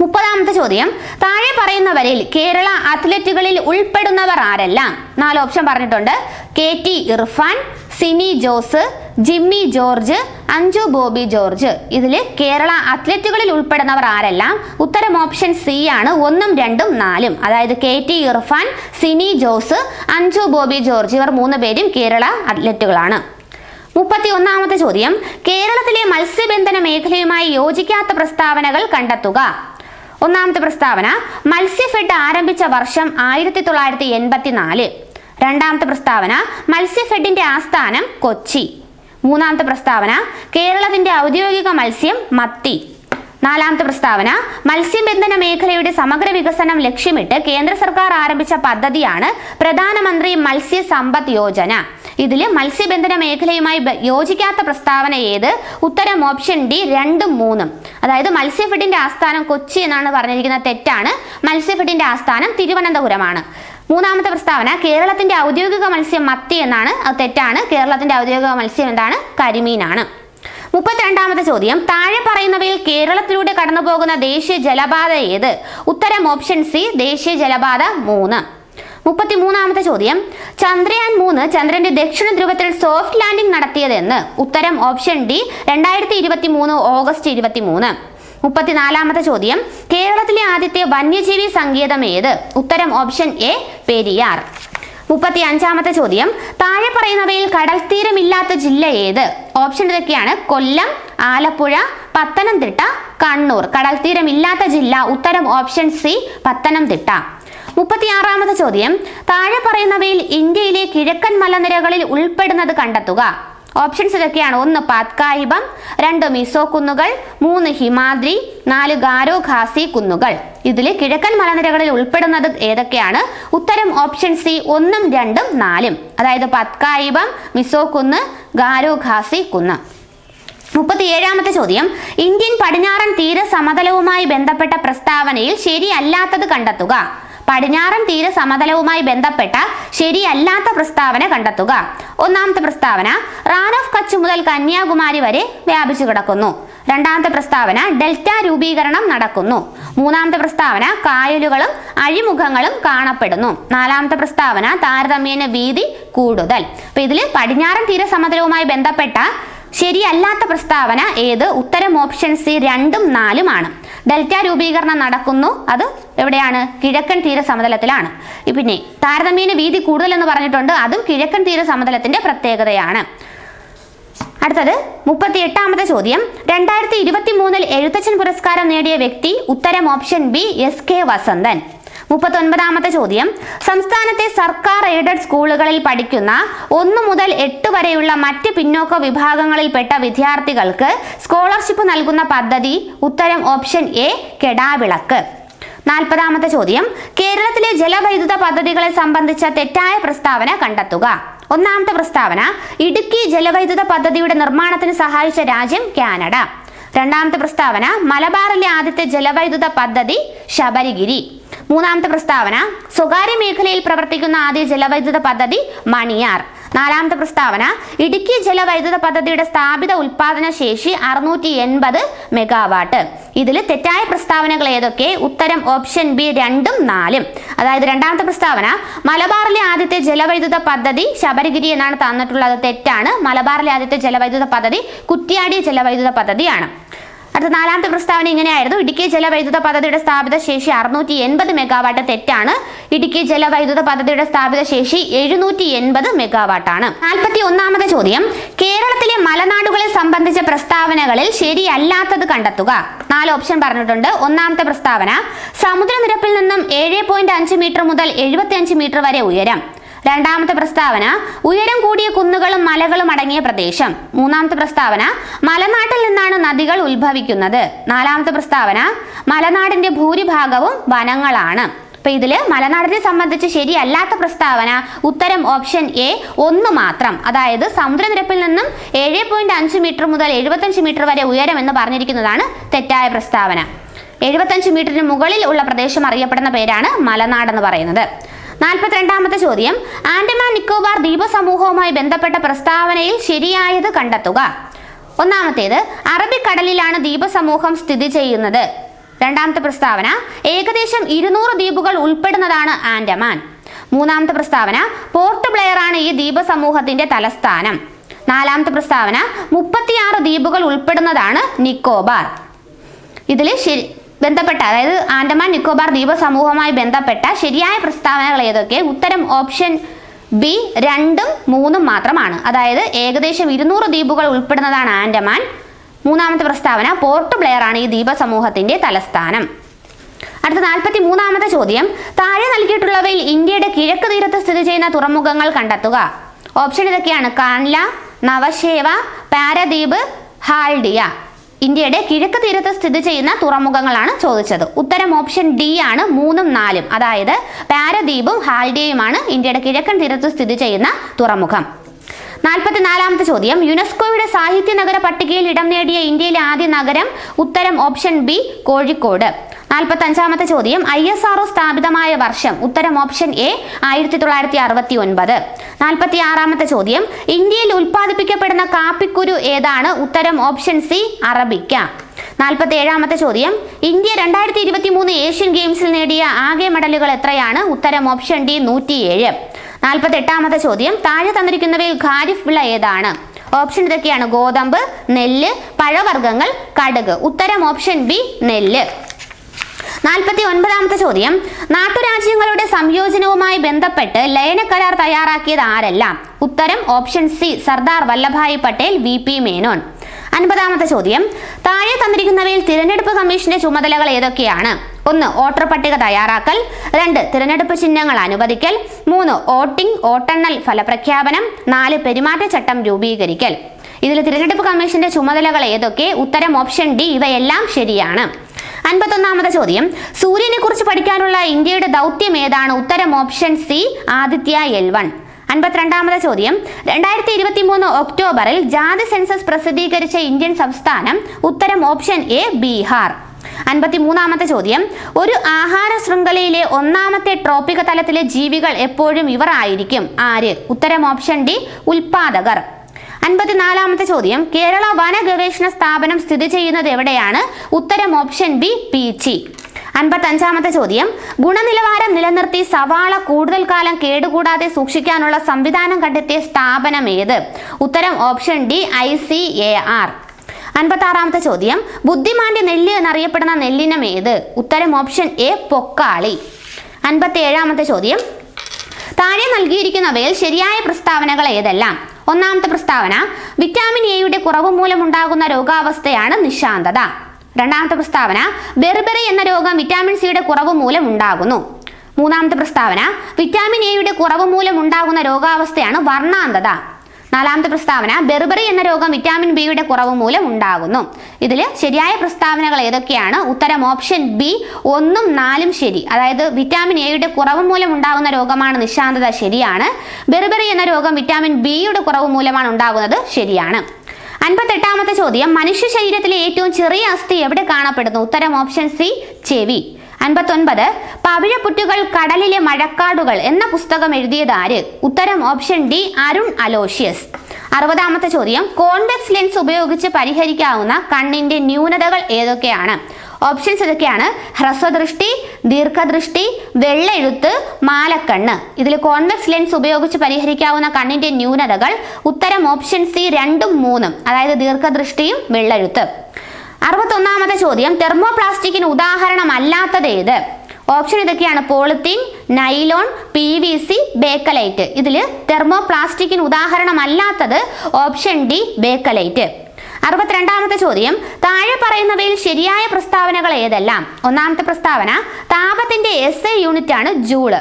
മുപ്പതാമത്തെ ചോദ്യം. താഴെ പറയുന്നവരിൽ കേരള അത്ലറ്റുകളിൽ ഉൾപ്പെടുന്നവർ ആരെല്ലാം? നാല് ഓപ്ഷൻ പറഞ്ഞിട്ടുണ്ട്. K T Irfan Sini Jose Jimmy George Anju Bobby George. ഇതിൽ കേരള അത്ലറ്റുകളിൽ ഉൾപ്പെടുന്നവർ ആരെല്ലാം? ഉത്തരം ഓപ്ഷൻ സി ആണ്. ഒന്നും രണ്ടും നാലും. അതായത് കെ ടി ഇർഫാൻ സിനി ജോസ് അഞ്ജു ബോബി ജോർജ്. ഇവർ മൂന്ന് പേരും കേരള അത്ലറ്റുകളാണ്. മുപ്പത്തി ഒന്നാമത്തെ ചോദ്യം. കേരളത്തിലെ മത്സ്യബന്ധന മേഖലയുമായി യോജിക്കാത്ത പ്രസ്താവനകൾ കണ്ടെത്തുക. ഒന്നാമത്തെ പ്രസ്താവന മത്സ്യഫെഡ് ആരംഭിച്ച വർഷം ആയിരത്തി തൊള്ളായിരത്തി എൺപത്തിനാല് രണ്ടാമത്തെ പ്രസ്താവന മത്സ്യഫെഡിന്റെ ആസ്ഥാനം കൊച്ചി. മൂന്നാമത്തെ പ്രസ്താവന കേരളത്തിന്റെ ഔദ്യോഗിക മത്സ്യം മത്തി. നാലാമത്തെ പ്രസ്താവന മത്സ്യബന്ധന മേഖലയുടെ സമഗ്ര വികസനം ലക്ഷ്യമിട്ട് കേന്ദ്ര സർക്കാർ ആരംഭിച്ച പദ്ധതിയാണ് പ്രധാനമന്ത്രി മത്സ്യ സമ്പദ് യോജന. ഇതിൽ മത്സ്യബന്ധന മേഖലയുമായി യോജിക്കാത്ത പ്രസ്താവന ഏത്? ഉത്തരം ഓപ്ഷൻ ഡി രണ്ടും മൂന്നും. അതായത് മത്സ്യഫെഡിന്റെ ആസ്ഥാനം കൊച്ചി എന്നാണ് പറഞ്ഞിരിക്കുന്നത് തെറ്റാണ്. മത്സ്യഫെഡിന്റെ ആസ്ഥാനം തിരുവനന്തപുരമാണ്. മൂന്നാമത്തെ പ്രസ്താവന കേരളത്തിന്റെ ഔദ്യോഗിക മത്സ്യം മത്തി എന്നാണ്. അത് തെറ്റാണ്. കേരളത്തിന്റെ ഔദ്യോഗിക മത്സ്യം എന്താണ്? കരിമീനാണ്. മുപ്പത്തിരണ്ടാമത്തെ ചോദ്യം താഴെ പറയുന്നവയിൽ കേരളത്തിലൂടെ കടന്നുപോകുന്ന ദേശീയ ജലപാത ഏത്? ഉത്തരം ഓപ്ഷൻ സി ദേശീയ ജലപാത മൂന്ന്. മുപ്പത്തിമൂന്നാമത്തെ ചോദ്യം. ചന്ദ്രയാൻ മൂന്ന് ചന്ദ്രന്റെ ദക്ഷിണ ധ്രുവത്തിൽ സോഫ്റ്റ് ലാൻഡിംഗ് നടത്തിയതെന്ന്. ഉത്തരം ഓപ്ഷൻ ഡി രണ്ടായിരത്തി ഇരുപത്തി മൂന്ന് ഓഗസ്റ്റ് ഇരുപത്തി മൂന്ന് മുപ്പത്തിനാലാമത്തെ ചോദ്യം. കേരളത്തിലെ ആദ്യത്തെ വന്യജീവി സങ്കേതം ഏത്? ഉത്തരം ഓപ്ഷൻ എ പെരിയാർ. മുപ്പത്തി അഞ്ചാമത്തെ ചോദ്യം. താഴെ പറയുന്നവയിൽ കടൽ തീരമില്ലാത്ത ജില്ല ഏത്? ഓപ്ഷൻ ഇതൊക്കെയാണ്. കൊല്ലം ആലപ്പുഴ പത്തനംതിട്ട കണ്ണൂർ. കടൽ തീരമില്ലാത്ത ജില്ല. ഉത്തരം ഓപ്ഷൻ സി പത്തനംതിട്ട. മുപ്പത്തിയാറാമത്തെ ചോദ്യം. താഴെ പറയുന്നവയിൽ ഇന്ത്യയിലെ കിഴക്കൻ മലനിരകളിൽ ഉൾപ്പെടുന്നത് കണ്ടെത്തുക. ഓപ്ഷൻസ് ഇതൊക്കെയാണ്. ഒന്ന് പാത്കായിബം രണ്ട് മിസോ കുന്നുകൾ മൂന്ന് ഹിമാദ്രി നാല് ഗാരോ ഖാസി കുന്നുകൾ. ഇതിൽ കിഴക്കൻ മലനിരകളിൽ ഉൾപ്പെടുന്നത് ഏതൊക്കെയാണ്? ഉത്തരം ഓപ്ഷൻ സി ഒന്നും രണ്ടും നാലും. അതായത് പത്കായിബം മിസോ കുന്ന് ഗാരോ ഖാസി കുന്ന്. മുപ്പത്തിയേഴാമത്തെ ചോദ്യം. ഇന്ത്യൻ പടിഞ്ഞാറൻ തീര സമതലവുമായി ബന്ധപ്പെട്ട പ്രസ്താവനയിൽ ശരിയല്ലാത്തത് കണ്ടെത്തുക. പടിഞ്ഞാറൻ തീര സമതലവുമായി ബന്ധപ്പെട്ട ശരിയല്ലാത്ത പ്രസ്താവന കണ്ടെത്തുക. ഒന്നാമത്തെ പ്രസ്താവന റാൻ ഓഫ് കച്ച് മുതൽ കന്യാകുമാരി വരെ വ്യാപിച്ചു കിടക്കുന്നു. രണ്ടാമത്തെ പ്രസ്താവന ഡെൽറ്റ രൂപീകരണം നടക്കുന്നു. മൂന്നാമത്തെ പ്രസ്താവന കായലുകളും അഴിമുഖങ്ങളും കാണപ്പെടുന്നു. നാലാമത്തെ പ്രസ്താവന താരതമ്യേന വീതി കൂടുതൽ. അപ്പൊ ഇതിൽ പടിഞ്ഞാറൻ തീര സമതലവുമായി ബന്ധപ്പെട്ട ശരിയല്ലാത്ത പ്രസ്താവന ഏത്? ഉത്തരം ഓപ്ഷൻ സി രണ്ടും നാലുമാണ് ഡെൽറ്റ രൂപീകരണം നടക്കുന്നു. അത് എവിടെയാണ്? കിഴക്കൻ തീര സമതലത്തിലാണ് പിന്നെ താരതമ്യേന വീതി കൂടുതൽ എന്ന് പറഞ്ഞിട്ടുണ്ട്. അതും കിഴക്കൻ തീര സമതലത്തിന്റെ പ്രത്യേകതയാണ്. അടുത്തത് മുപ്പത്തി എട്ടാമത്തെ ചോദ്യം. രണ്ടായിരത്തി ഇരുപത്തി മൂന്നിൽ എഴുത്തച്ഛൻ പുരസ്കാരം നേടിയ വ്യക്തി ഉത്തരം option B S K Vasanthan. മുപ്പത്തി ഒൻപതാമത്തെ ചോദ്യം. സംസ്ഥാനത്തെ സർക്കാർ എയ്ഡഡ് സ്കൂളുകളിൽ പഠിക്കുന്ന ഒന്ന് മുതൽ എട്ട് വരെയുള്ള മറ്റ് പിന്നോക്ക വിഭാഗങ്ങളിൽപ്പെട്ട വിദ്യാർത്ഥികൾക്ക് സ്കോളർഷിപ്പ് നൽകുന്ന പദ്ധതി ഉത്തരം ഓപ്ഷൻ എ കെടാവിളക്ക്. നാൽപ്പതാമത്തെ ചോദ്യം. കേരളത്തിലെ ജലവൈദ്യുത പദ്ധതികളെ സംബന്ധിച്ച തെറ്റായ പ്രസ്താവന കണ്ടെത്തുക. ഒന്നാമത്തെ പ്രസ്താവന ഇടുക്കി ജലവൈദ്യുത പദ്ധതിയുടെ നിർമ്മാണത്തിന് സഹായിച്ച രാജ്യം കാനഡ. രണ്ടാമത്തെ പ്രസ്താവന മലബാറിലെ ആദ്യത്തെ ജലവൈദ്യുത പദ്ധതി ശബരിഗിരി. മൂന്നാമത്തെ പ്രസ്താവന. സ്വകാര്യ മേഖലയിൽ പ്രവർത്തിക്കുന്ന ആദ്യ ജലവൈദ്യുത പദ്ധതി മണിയാർ. നാലാമത്തെ പ്രസ്താവന. ഇടുക്കി ജലവൈദ്യുത പദ്ധതിയുടെ സ്ഥാപിത ഉൽപാദന ശേഷി അറുന്നൂറ്റി എൺപത് മെഗാവാട്ട്. ഇതിൽ തെറ്റായ പ്രസ്താവനകൾ ഏതൊക്കെ? ഉത്തരം ഓപ്ഷൻ ബി രണ്ടും നാലും. അതായത് രണ്ടാമത്തെ പ്രസ്താവന. മലബാറിലെ ആദ്യത്തെ ജലവൈദ്യുത പദ്ധതി ശബരിഗിരി എന്നാണ് തന്നിട്ടുള്ളത്. തെറ്റാണ്. മലബാറിലെ ആദ്യത്തെ ജലവൈദ്യുത പദ്ധതി കുറ്റ്യാടി ജലവൈദ്യുത പദ്ധതിയാണ്. അടുത്ത നാലാമത്തെ പ്രസ്താവന ഇങ്ങനെയായിരുന്നു. ഇടുക്കി ജലവൈദ്യുത പദ്ധതിയുടെ സ്ഥാപിത ശേഷി അറുന്നൂറ്റി എൺപത് മെഗാവാട്ട് തെറ്റാണ്. ഇടുക്കി ജലവൈദ്യുത പദ്ധതിയുടെ സ്ഥാപിത ശേഷി എഴുന്നൂറ്റി എൺപത് മെഗാവാട്ടാണ്. നാൽപ്പത്തി ഒന്നാമത്തെ ചോദ്യം. കേരളത്തിലെ മലനാടുകളെ സംബന്ധിച്ച പ്രസ്താവനകളിൽ ശരിയല്ലാത്തത് കണ്ടെത്തുക. നാല് ഓപ്ഷൻ പറഞ്ഞിട്ടുണ്ട്. ഒന്നാമത്തെ പ്രസ്താവന സമുദ്രനിരപ്പിൽ നിന്നും ഏഴ് പോയിന്റ് അഞ്ച് മീറ്റർ മുതൽ എഴുപത്തി അഞ്ച് മീറ്റർ വരെ ഉയരം. രണ്ടാമത്തെ പ്രസ്താവന ഉയരം കൂടിയ കുന്നുകളും മലകളും അടങ്ങിയ പ്രദേശം. മൂന്നാമത്തെ പ്രസ്താവന മലനാട്ടിൽ നിന്നാണ് നദികൾ ഉത്ഭവിക്കുന്നത്. നാലാമത്തെ പ്രസ്താവന മലനാടിന്റെ ഭൂരിഭാഗവും വനങ്ങളാണ്. അപ്പൊ ഇതിൽ മലനാടിനെ സംബന്ധിച്ച് ശരിയല്ലാത്ത പ്രസ്താവന ഉത്തരം ഓപ്ഷൻ എ ഒന്ന് മാത്രം. അതായത് സമുദ്രനിരപ്പിൽ നിന്നും ഏഴ് പോയിന്റ് അഞ്ച് മീറ്റർ മുതൽ എഴുപത്തഞ്ച് മീറ്റർ വരെ ഉയരം എന്ന് പറഞ്ഞിരിക്കുന്നതാണ് തെറ്റായ പ്രസ്താവന. എഴുപത്തഞ്ച് മീറ്ററിന് മുകളിൽ ഉള്ള പ്രദേശം അറിയപ്പെടുന്ന പേരാണ് മലനാട് എന്ന് പറയുന്നത്. നാൽപ്പത്തിരണ്ടാമത്തെ ചോദ്യം. ആൻഡമാൻ നിക്കോബാർ ദ്വീപസമൂഹവുമായി ബന്ധപ്പെട്ട പ്രസ്താവനയിൽ ശരിയായത് കണ്ടെത്തുക. ഒന്നാമത്തേത് അറബിക്കടലിലാണ് ദ്വീപസമൂഹം സ്ഥിതി ചെയ്യുന്നത്. രണ്ടാമത്തെ പ്രസ്താവന ഏകദേശം ഇരുന്നൂറ് ദ്വീപുകൾ ഉൾപ്പെടുന്നതാണ് ആൻഡമാൻ. മൂന്നാമത്തെ പ്രസ്താവന പോർട്ട് ബ്ലെയർ ആണ് ഈ ദ്വീപസമൂഹത്തിന്റെ തലസ്ഥാനം. നാലാമത്തെ പ്രസ്താവന മുപ്പത്തിയാറ് ദ്വീപുകൾ ഉൾപ്പെടുന്നതാണ് നിക്കോബാർ. ഇതിൽ ശരി ബന്ധപ്പെട്ട അതായത് ആൻഡമാൻ നിക്കോബാർ ദ്വീപ സമൂഹവുമായി ബന്ധപ്പെട്ട ശരിയായ പ്രസ്താവനകൾ ഏതൊക്കെ? ഉത്തരം ഓപ്ഷൻ ബി രണ്ടും മൂന്നും മാത്രമാണ്. അതായത് ഏകദേശം ഇരുന്നൂറ് ദ്വീപുകൾ ഉൾപ്പെടുന്നതാണ് ആൻഡമാൻ. മൂന്നാമത്തെ പ്രസ്താവന പോർട്ട് ബ്ലെയർ ആണ് ഈ ദ്വീപ സമൂഹത്തിന്റെ തലസ്ഥാനം. അടുത്ത നാൽപ്പത്തി മൂന്നാമത്തെ ചോദ്യം താഴെ നൽകിയിട്ടുള്ളവയിൽ ഇന്ത്യയുടെ കിഴക്ക് തീരത്ത് സ്ഥിതി ചെയ്യുന്ന തുറമുഖങ്ങൾ കണ്ടെത്തുക. ഓപ്ഷൻ ഇതൊക്കെയാണ് കാൻല നവശേവ പാരദ്വീപ് ഹാൽഡിയ. ഇന്ത്യയുടെ കിഴക്ക് തീരത്ത് സ്ഥിതി ചെയ്യുന്ന തുറമുഖങ്ങളാണ് ചോദിച്ചത്. ഉത്തരം ഓപ്ഷൻ ഡി ആണ് മൂന്നും നാലും. അതായത് പാരദ്വീപും ഹാൽഡിയയുമാണ് ഇന്ത്യയുടെ കിഴക്കൻ തീരത്ത് സ്ഥിതി ചെയ്യുന്ന തുറമുഖം. നാൽപ്പത്തിനാലാമത്തെ ചോദ്യം. യുനെസ്കോയുടെ സാഹിത്യ നഗര പട്ടികയിൽ ഇടം നേടിയ ഇന്ത്യയിലെ ആദ്യ നഗരം ഉത്തരം ഓപ്ഷൻ ബി കോഴിക്കോട്. നാൽപ്പത്തി അഞ്ചാമത്തെ ചോദ്യം. ഐ എസ് ആർഒ സ്ഥാപിതമായ വർഷം. ഉത്തരം ഓപ്ഷൻ എ ആയിരത്തി തൊള്ളായിരത്തി അറുപത്തി ഒൻപത് നാൽപ്പത്തി ആറാമത്തെ ചോദ്യം. ഇന്ത്യയിൽ ഉൽപ്പാദിപ്പിക്കപ്പെടുന്ന കാപ്പിക്കുരു ഏതാണ്? ഉത്തരം ഓപ്ഷൻ സി അറബിക്ക. നാൽപ്പത്തി ഏഴാമത്തെ ചോദ്യം. ഇന്ത്യ രണ്ടായിരത്തി ഇരുപത്തി മൂന്ന് ഏഷ്യൻ ഗെയിംസിൽ നേടിയ ആകെ മെഡലുകൾ എത്രയാണ്? ഉത്തരം ഓപ്ഷൻ ഡി നൂറ്റിയേഴ്. നാൽപ്പത്തി എട്ടാമത്തെ ചോദ്യം. താഴെ തന്നിരിക്കുന്നവയിൽ ഖാരിഫ് വിള ഏതാണ്? ഓപ്ഷൻ ഇതൊക്കെയാണ്. ഗോതമ്പ് നെല്ല് പഴവർഗങ്ങൾ കടുക്. ഉത്തരം ഓപ്ഷൻ ബി നെല്ല്. നാൽപ്പത്തി ഒൻപതാമത്തെ ചോദ്യം. നാട്ടുരാജ്യങ്ങളുടെ സംയോജനവുമായി ബന്ധപ്പെട്ട് ലയന കരാർ തയ്യാറാക്കിയത് ആരെല്ലാം? ഉത്തരം option C Sardar Vallabhbhai Patel V P Menon. അൻപതാമത്തെ ചോദ്യം. താഴെ തന്നിരിക്കുന്നവയിൽ തിരഞ്ഞെടുപ്പ് കമ്മീഷന്റെ ചുമതലകൾ ഏതൊക്കെയാണ്? ഒന്ന് വോട്ടർ പട്ടിക തയ്യാറാക്കൽ. രണ്ട് തിരഞ്ഞെടുപ്പ് ചിഹ്നങ്ങൾ അനുവദിക്കൽ. മൂന്ന് വോട്ടിംഗ് വോട്ടെണ്ണൽ ഫലപ്രഖ്യാപനം. നാല് പെരുമാറ്റച്ചട്ടം രൂപീകരിക്കൽ. ഇതിൽ തിരഞ്ഞെടുപ്പ് കമ്മീഷന്റെ ചുമതലകൾ ഏതൊക്കെ? ഉത്തരം ഓപ്ഷൻ ഡി ഇവയെല്ലാം ശരിയാണ്. അൻപത്തൊന്നാമത്തെ ചോദ്യം. സൂര്യനെ കുറിച്ച് പഠിക്കാനുള്ള ഇന്ത്യയുടെ ദൗത്യം ഏതാണ്? ഉത്തരം option C Aditya L one. അൻപത്തിരണ്ടാമത്തെ ചോദ്യം. രണ്ടായിരത്തി ഇരുപത്തി മൂന്ന് ഒക്ടോബറിൽ ജാതി സെൻസസ് പ്രസിദ്ധീകരിച്ച ഇന്ത്യൻ സംസ്ഥാനം ഉത്തരം ഓപ്ഷൻ എ ബീഹാർ. അൻപത്തി മൂന്നാമത്തെ ചോദ്യം. ഒരു ആഹാര ശൃംഖലയിലെ ഒന്നാമത്തെ ട്രോപ്പിക തലത്തിലെ ജീവികൾ എപ്പോഴും ഇവർ ആയിരിക്കും. ആര്? ഉത്തരം ഓപ്ഷൻ ഡി ഉൽപാദകർ. അൻപത്തിനാലാമത്തെ ചോദ്യം. കേരള വന ഗവേഷണ സ്ഥാപനം സ്ഥിതി ചെയ്യുന്നത് എവിടെയാണ്? ഉത്തരം ഓപ്ഷൻ ബി പീച്ചി അൻപത്തി അഞ്ചാമത്തെ ചോദ്യം. ഗുണനിലവാരം നിലനിർത്തി സവാള കൂടുതൽ കാലം കേടുകൂടാതെ സൂക്ഷിക്കാനുള്ള സംവിധാനം കണ്ടെത്തിയ സ്ഥാപനം ഏത്? ഉത്തരം option D I C A R. അൻപത്തി ആറാമത്തെ ചോദ്യം. ബുദ്ധിമാന്റെ നെല്ല് എന്നറിയപ്പെടുന്ന നെല്ലിനം ഏത്? ഉത്തരം ഓപ്ഷൻ എ പൊക്കാളി. അൻപത്തി ഏഴാമത്തെ ചോദ്യം. താഴെ നൽകിയിരിക്കുന്നവയിൽ ശരിയായ പ്രസ്താവനകൾ ഏതെല്ലാം? ഒന്നാമത്തെ പ്രസ്താവന വിറ്റാമിൻ എയുടെ കുറവ് മൂലമുണ്ടാകുന്ന രോഗാവസ്ഥയാണ് നിശാന്തത. രണ്ടാമത്തെ പ്രസ്താവന ബെർബറി എന്ന രോഗം വിറ്റാമിൻ സിയുടെ കുറവ് മൂലം ഉണ്ടാകുന്നു മൂന്നാമത്തെ പ്രസ്താവന വിറ്റാമിൻ എയുടെ കുറവ് മൂലം ഉണ്ടാകുന്ന രോഗാവസ്ഥയാണ് വർണാന്തത. നാലാമത്തെ പ്രസ്താവന ബെർബറി എന്ന രോഗം വിറ്റാമിൻ ബിയുടെ കുറവ് മൂലം ഉണ്ടാകുന്നു. ഇതിൽ ശരിയായ പ്രസ്താവനകൾ ഏതൊക്കെയാണ്? ഉത്തരം ഓപ്ഷൻ ബി ഒന്നും നാലും ശരി. അതായത് വിറ്റാമിൻ എയുടെ കുറവ് മൂലം ഉണ്ടാകുന്ന രോഗമാണ് നിശാന്തത ശരിയാണ്. ബെർബറി എന്ന രോഗം വിറ്റാമിൻ ബിയുടെ കുറവ് മൂലമാണ് ഉണ്ടാകുന്നത് ശരിയാണ്. അൻപത്തെട്ടാമത്തെ ചോദ്യം മനുഷ്യ ശരീരത്തിലെ ഏറ്റവും ചെറിയ അസ്ഥി എവിടെ കാണപ്പെടുന്നു? ഉത്തരം ഓപ്ഷൻ സി ചെവി. അൻപത്തൊൻപത് പവിഴപ്പുറ്റുകൾ കടലിലെ മഴക്കാടുകൾ എന്ന പുസ്തകം എഴുതിയത് ആര്? ഉത്തരം ഓപ്ഷൻ ഡി അരുൺ അലോഷ്യസ്. അറുപതാമത്തെ ചോദ്യം കോൺവെക്സ് ലെൻസ് ഉപയോഗിച്ച് പരിഹരിക്കാവുന്ന കണ്ണിന്റെ ന്യൂനതകൾ ഏതൊക്കെയാണ്? ഓപ്ഷൻസ് ഇതൊക്കെയാണ് ഹ്രസ്വദൃഷ്ടി ദീർഘദൃഷ്ടി വെള്ളെഴുത്ത് മാലക്കണ്ണ്. ഇതിൽ കോൺവെക്സ് ലെൻസ് ഉപയോഗിച്ച് പരിഹരിക്കാവുന്ന കണ്ണിന്റെ ന്യൂനതകൾ ഉത്തരം ഓപ്ഷൻ സി രണ്ടും മൂന്നും അതായത് ദീർഘദൃഷ്ടിയും വെള്ളെഴുത്ത്. അറുപത്തൊന്നാമത്തെ ചോദ്യം. തെർമോപ്ലാസ്റ്റിക്കിന് ഉദാഹരണമല്ലാത്തത് ഏത് ഓപ്ഷൻ ഇതൊക്കെയാണ്. Polythene nylon P V C bakelite. ഇതിൽ തെർമോപ്ലാസ്റ്റിക്കിന് ഉദാഹരണമല്ലാത്തത് ഓപ്ഷൻ ഡി ബേക്കലൈറ്റ്. അറുപത്തിരണ്ടാമത്തെ ചോദ്യം. താഴെ പറയുന്നവയിൽ ശരിയായ പ്രസ്താവനകൾ ഏതെല്ലാം? ഒന്നാമത്തെ പ്രസ്താവന താപത്തിന്റെ എസ് എ യൂണിറ്റ് ആണ് ജൂൾ.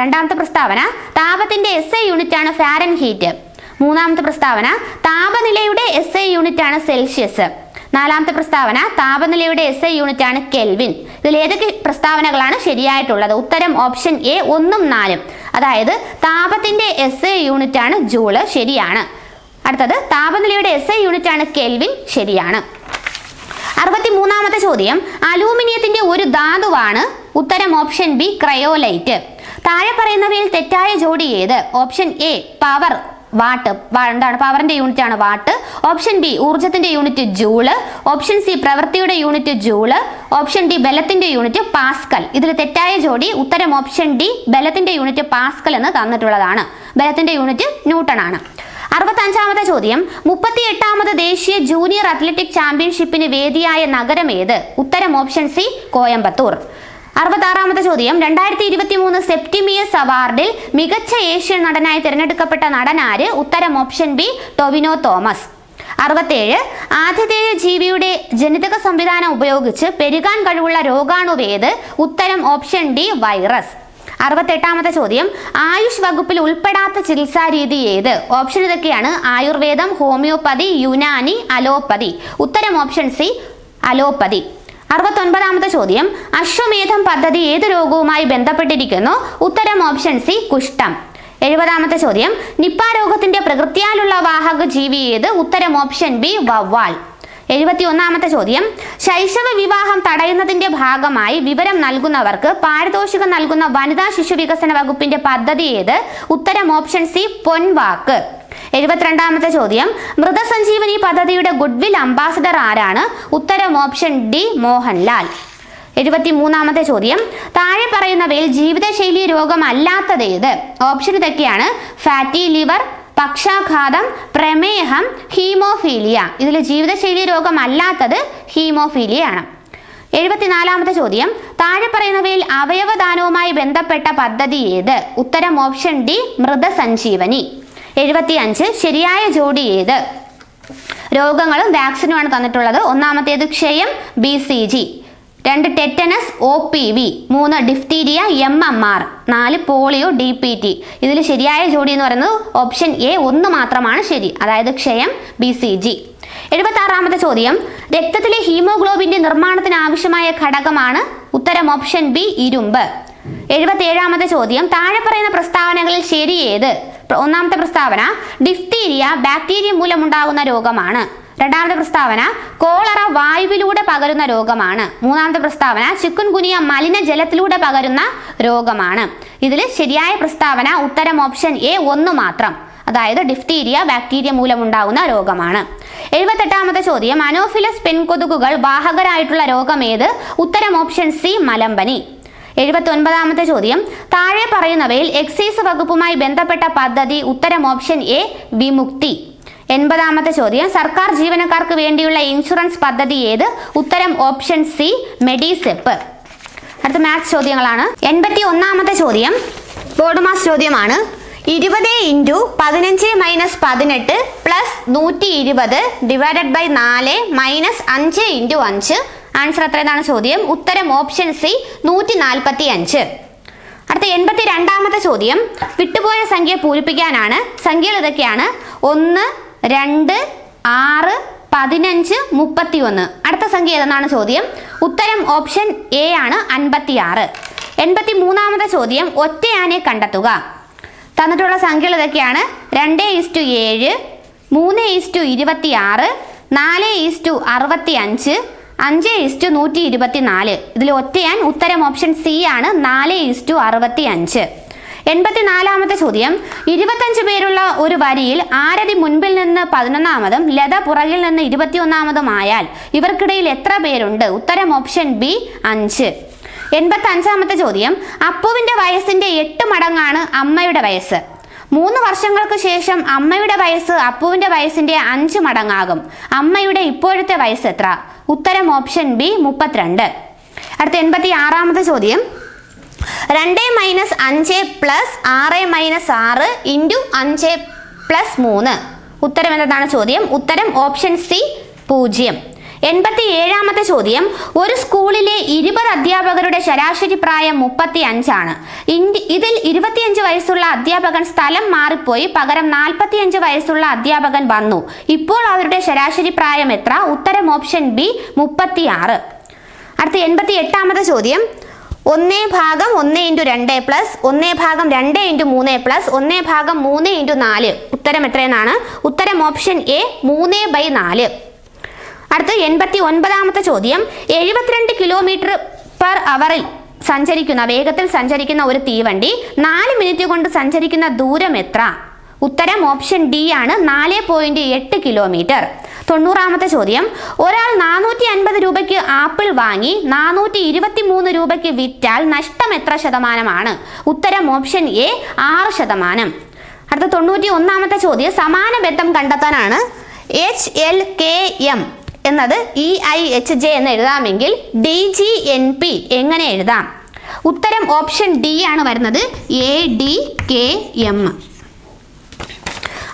രണ്ടാമത്തെ പ്രസ്താവന താപത്തിന്റെ എസ് എ യൂണിറ്റ് ആണ് ഫാരൻ ഹീറ്റ് മൂന്നാമത്തെ പ്രസ്താവന താപനിലയുടെ എസ് എ യൂണിറ്റ് ആണ് സെൽഷ്യസ്. നാലാമത്തെ പ്രസ്താവന താപനിലയുടെ എസ് ഐ യൂണിറ്റ് ആണ് കെൽവിൻ. ഇതിൽ ഏതൊക്കെ പ്രസ്താവനകളാണ് ശരിയായിട്ടുള്ളത്? ഉത്തരം ഓപ്ഷൻ എ ഒന്നും നാലും. അതായത് താപത്തിന്റെ എസ് ഐ യൂണിറ്റ് ആണ് ജൂൾ ശരിയാണ്. അടുത്തത് താപനിലയുടെ എസ് ഐ യൂണിറ്റ് ആണ് കെൽവിൻ ശരിയാണ്. അറുപത്തി മൂന്നാമത്തെ ചോദ്യം അലൂമിനിയത്തിന്റെ ഒരു ധാതുവാണ് ഉത്തരം ഓപ്ഷൻ ബി ക്രയോലൈറ്റ്. താഴെ പറയുന്നവയിൽ തെറ്റായ ജോഡി ഏത്? Option A power. വാട്ട് എന്താണ് പവറിന്റെ യൂണിറ്റ് ആണ് വാട്ട്. ഓപ്ഷൻ ബി ഊർജത്തിന്റെ യൂണിറ്റ് ജൂൾ. ഓപ്ഷൻ സി പ്രവൃത്തിയുടെ യൂണിറ്റ് ജൂൾ. ഓപ്ഷൻ ഡി ബലത്തിന്റെ യൂണിറ്റ് പാസ്കൽ. ഇതിൽ തെറ്റായ ജോഡി ഉത്തരം ഓപ്ഷൻ ഡി ബലത്തിന്റെ യൂണിറ്റ് പാസ്കൽ എന്ന് തന്നിട്ടുള്ളതാണ്. ബലത്തിന്റെ യൂണിറ്റ് ന്യൂട്ടൺ ആണ്. അറുപത്തഞ്ചാമത്തെ ചോദ്യം മുപ്പത്തി എട്ടാമത് ദേശീയ ജൂനിയർ അത്ലറ്റിക് ചാമ്പ്യൻഷിപ്പിന് വേദിയായ നഗരം ഏത്? ഉത്തരം ഓപ്ഷൻ സി കോയമ്പത്തൂർ. അറുപത്താറാമത്തെ ചോദ്യം. രണ്ടായിരത്തി ഇരുപത്തി മൂന്ന് സെപ്റ്റിമിയസ് അവാർഡിൽ മികച്ച ഏഷ്യൻ നടനായി തിരഞ്ഞെടുക്കപ്പെട്ട നടനാര് ഉത്തരം ഓപ്ഷൻ ബി ടൊവിനോ തോമസ്. അറുപത്തേഴ് ആതിഥേയ ജീവിയുടെ ജനിതക സംവിധാനം ഉപയോഗിച്ച് പെരുകാൻ കഴിവുള്ള രോഗാണുവേത് ഉത്തരം ഓപ്ഷൻ ഡി വൈറസ്. അറുപത്തെട്ടാമത്തെ ചോദ്യം ആയുഷ് വകുപ്പിൽ ഉൾപ്പെടാത്ത ചികിത്സാ രീതി ഏത്? ഓപ്ഷൻ ഇതൊക്കെയാണ്. ആയുർവേദം ഹോമിയോപ്പതി യുനാനി അലോപ്പതി. ഉത്തരം ഓപ്ഷൻ സി അലോപ്പതി. അറുപത്തൊൻപതാമത്തെ ചോദ്യം. അശ്വമേധം പദ്ധതി ഏത് രോഗവുമായി ബന്ധപ്പെട്ടിരിക്കുന്നു? ഉത്തരം ഓപ്ഷൻ സി കുഷ്ഠം. എഴുപതാമത്തെ ചോദ്യം. നിപ്പ രോഗത്തിന്റെ പ്രകൃതിയാലുള്ള വാഹക ജീവി ഏത്? ഉത്തരം ഓപ്ഷൻ ബി വവ്വാൽ. എഴുപത്തി ഒന്നാമത്തെ ചോദ്യം. ശൈശവ വിവാഹം തടയുന്നതിന്റെ ഭാഗമായി വിവരം നൽകുന്നവർക്ക് പാരിതോഷികം നൽകുന്ന വനിതാ ശിശു വികസന വകുപ്പിന്റെ പദ്ധതി ഏത്? ഉത്തരം ഓപ്ഷൻ സി പൊൻവാക്ക്. എഴുപത്തിരണ്ടാമത്തെ ചോദ്യം. മൃതസഞ്ജീവനി പദ്ധതിയുടെ ഗുഡ്വിൽ അംബാസിഡർ ആരാണ്? ഉത്തരം ഓപ്ഷൻ ഡി മോഹൻലാൽ. എഴുപത്തി മൂന്നാമത്തെ ചോദ്യം. താഴെ പറയുന്നവയിൽ ജീവിതശൈലി രോഗമല്ലാത്തത് ഏത്? ഓപ്ഷൻ ഇതൊക്കെയാണ്. ഫാറ്റി ലിവർ പക്ഷാഘാതം പ്രമേഹം ഹീമോഫീലിയ. ഇതിൽ ജീവിതശൈലി രോഗമല്ലാത്തത് ഹീമോഫീലിയ ആണ് എഴുപത്തിനാലാമത്തെ ചോദ്യം. താഴെ പറയുന്നവയിൽ അവയവദാനവുമായി ബന്ധപ്പെട്ട പദ്ധതി ഏത്? ഉത്തരം ഓപ്ഷൻ ഡി മൃതസഞ്ജീവനി. എഴുപത്തിയഞ്ച് ശരിയായ ജോഡി ഏത്? രോഗങ്ങളും വാക്സിനുമാണ് തന്നിട്ടുള്ളത്. ഒന്നാമത്തേത് ക്ഷയം ബി സി ജി രണ്ട് ടെറ്റനസ് ഒ പി വി മൂന്ന് ഡിഫ്തീരിയ എം എം ആർ നാല് പോളിയോ ഡി പി ടി ഇതിൽ ശരിയായ ജോഡി എന്ന് പറയുന്നത് ഓപ്ഷൻ എ ഒന്ന് മാത്രമാണ് ശരി. അതായത് ക്ഷയം ബി സി ജി എഴുപത്തി ആറാമത്തെ ചോദ്യം. രക്തത്തിലെ ഹീമോഗ്ലോബിന്റെ നിർമ്മാണത്തിന് ആവശ്യമായ ഘടകമാണ് ഉത്തരം ഓപ്ഷൻ ബി ഇരുമ്പ്. എഴുപത്തി ഏഴാമത്തെ ചോദ്യം. താഴെ പറയുന്ന പ്രസ്താവനകളിൽ ശരി ഏത്? ഒന്നാമത്തെ പ്രസ്താവന ഡിഫ്തീരിയ ബാക്ടീരിയ മൂലമുണ്ടാകുന്ന രോഗമാണ്. രണ്ടാമത്തെ പ്രസ്താവന കോളറ വായുവിലൂടെ പകരുന്ന രോഗമാണ്. മൂന്നാമത്തെ പ്രസ്താവന ചിക്കുൻ ഗുനിയ മലിനജലത്തിലൂടെ പകരുന്ന രോഗമാണ്. ഇതിൽ ശരിയായ പ്രസ്താവന ഉത്തരം ഓപ്ഷൻ എ ഒന്ന് മാത്രം. അതായത് ഡിഫ്തീരിയ ബാക്ടീരിയ മൂലമുണ്ടാകുന്ന രോഗമാണ്. എഴുപത്തെട്ടാമത്തെ ചോദ്യം അനോഫിലസ് പെൺകൊതുകുകൾ വാഹകരായിട്ടുള്ള രോഗം ഏത്? ഉത്തരം ഓപ്ഷൻ സി മലമ്പനി. എഴുപത്തി ചോദ്യം. താഴെ പറയുന്നവയിൽ എക്സൈസ് വകുപ്പുമായി ബന്ധപ്പെട്ട പദ്ധതി ഉത്തരം ഓപ്ഷൻ എ വിമുക്തി. എൺപതാമത്തെ ചോദ്യം. സർക്കാർ ജീവനക്കാർക്ക് വേണ്ടിയുള്ള ഇൻഷുറൻസ് പദ്ധതി ഏത്? ഉത്തരം ഓപ്ഷൻ സി മെഡിസെപ്പ് അടുത്ത മാത്സ് ചോദ്യങ്ങളാണ്. എൺപത്തി ഒന്നാമത്തെ ചോദ്യം. ബോർഡ് മാസ് ചോദ്യമാണ്. ഇരുപത് ഇന്റു പതിനഞ്ച് മൈനസ് പതിനെട്ട് പ്ലസ് നൂറ്റി ഇരുപത് ഡിവൈഡഡ് ബൈ നാല് മൈനസ് അഞ്ച് ഇന്റു അഞ്ച്. ആൻസർ എത്രയെന്നാണ് ചോദ്യം? ഉത്തരം ഓപ്ഷൻ സി നൂറ്റി നാൽപ്പത്തി അഞ്ച് അടുത്ത എൺപത്തി രണ്ടാമത്തെ ചോദ്യം. വിട്ടുപോയ സംഖ്യ പൂരിപ്പിക്കാനാണ്. സംഖ്യകൾ ഇതൊക്കെയാണ്. ഒന്ന് രണ്ട് ആറ് പതിനഞ്ച് മുപ്പത്തി ഒന്ന് അടുത്ത സംഖ്യ ഏതെന്നാണ് ചോദ്യം? ഉത്തരം ഓപ്ഷൻ എ ആണ് അൻപത്തി ആറ് എൺപത്തി മൂന്നാമത്തെ ചോദ്യം. ഒറ്റയാനെ കണ്ടെത്തുക. തന്നിട്ടുള്ള സംഖ്യകൾ ഇതൊക്കെയാണ്. രണ്ട് ഈസ്റ്റു ഏഴ് മൂന്ന് ഈസ്റ്റു ഇരുപത്തി ആറ് നാല് ഈസ്റ്റു അറുപത്തി അഞ്ച് അഞ്ച് ഈസ്റ്റു നൂറ്റി ഇരുപത്തി നാല് ഇതിൽ ഒറ്റയാൻ ഉത്തരം ഓപ്ഷൻ സി ആണ്. നാല് ഈസ്റ്റു അറുപത്തി അഞ്ച് എൺപത്തിനാലാമത്തെ ചോദ്യം. ഇരുപത്തഞ്ച് പേരുള്ള ഒരു വരിയിൽ ആരതി മുൻപിൽ നിന്ന് പതിനൊന്നാമതും ലത പുറകിൽ നിന്ന് ഇരുപത്തിയൊന്നാമതുമായാൽ ഇവർക്കിടയിൽ എത്ര പേരുണ്ട്? ഉത്തരം ഓപ്ഷൻ ബി അഞ്ച്. എൺപത്തി അഞ്ചാമത്തെ ചോദ്യം. അപ്പുവിന്റെ വയസ്സിന്റെ എട്ട് മടങ്ങാണ് അമ്മയുടെ വയസ്സ്. മൂന്ന് വർഷങ്ങൾക്ക് ശേഷം അമ്മയുടെ വയസ്സ് അപ്പുവിന്റെ വയസ്സിന്റെ അഞ്ച് മടങ്ങാകും. അമ്മയുടെ ഇപ്പോഴത്തെ വയസ്സ് എത്ര? ഉത്തരം ഓപ്ഷൻ ബി മുപ്പത്തിരണ്ട്. അടുത്ത എൺപത്തി ആറാമത്തെ ചോദ്യം. രണ്ട് മൈനസ് അഞ്ച് പ്ലസ് ആറ് മൈനസ് ആറ് ഇന്റു അഞ്ച് പ്ലസ് മൂന്ന്. ഉത്തരം എന്നതാണ് ചോദ്യം? ഉത്തരം ഓപ്ഷൻ സി പൂജ്യം. എൺപത്തി ഏഴാമത്തെ ചോദ്യം. ഒരു സ്കൂളിലെ ഇരുപത് അധ്യാപകരുടെ ശരാശരി പ്രായം മുപ്പത്തി അഞ്ചാണ് ഇതിൽ ഇരുപത്തിയഞ്ച് വയസ്സുള്ള അധ്യാപകൻ സ്ഥലം മാറിപ്പോയി പകരം നാൽപ്പത്തിയഞ്ച് വയസ്സുള്ള അധ്യാപകൻ വന്നു. ഇപ്പോൾ അവരുടെ ശരാശരി പ്രായം എത്ര? ഉത്തരം ഓപ്ഷൻ ബി മുപ്പത്തി ആറ് അടുത്ത എൺപത്തി എട്ടാമത്തെ ചോദ്യം. ഒന്നേ ഭാഗം ഒന്ന് ഇന്റു രണ്ട് പ്ലസ് ഒന്നേ ഭാഗം രണ്ട് ഇന്റു മൂന്ന് പ്ലസ് ഒന്നേ ഭാഗം മൂന്ന് ഇന്റു നാല്. ഉത്തരം എത്രയെന്നാണ്? ഉത്തരം ഓപ്ഷൻ എ മൂന്ന് ബൈ നാല്. അടുത്ത എൺപത്തി ഒൻപതാമത്തെ ചോദ്യം. എഴുപത്തിരണ്ട് കിലോമീറ്റർ പെർ അവറിൽ സഞ്ചരിക്കുന്ന വേഗത്തിൽ സഞ്ചരിക്കുന്ന ഒരു തീവണ്ടി നാല് മിനിറ്റ് കൊണ്ട് സഞ്ചരിക്കുന്ന ദൂരം എത്ര? ഉത്തരം ഓപ്ഷൻ ഡി ആണ്. നാല് പോയിന്റ് എട്ട് കിലോമീറ്റർ തൊണ്ണൂറാമത്തെ ചോദ്യം. ഒരാൾ നാനൂറ്റി അൻപത് രൂപയ്ക്ക് ആപ്പിൾ വാങ്ങി നാനൂറ്റി ഇരുപത്തി മൂന്ന് രൂപയ്ക്ക് വിറ്റാൽ നഷ്ടം എത്ര ശതമാനമാണ്? ഉത്തരം ഓപ്ഷൻ എ ആറ് ശതമാനം. അടുത്ത തൊണ്ണൂറ്റി ഒന്നാമത്തെ ചോദ്യം. സമാന ബന്ധം കണ്ടെത്താനാണ് എച്ച് എൽ കെ എം എന്നത് ഇ ഐ എച്ച് ജെ എന്ന് എഴുതാമെങ്കിൽ ഡി ജി എൻ പി എങ്ങനെ എഴുതാം? ഉത്തരം ഓപ്ഷൻ ഡി ആണ് വരുന്നത് എ ഡി കെ എം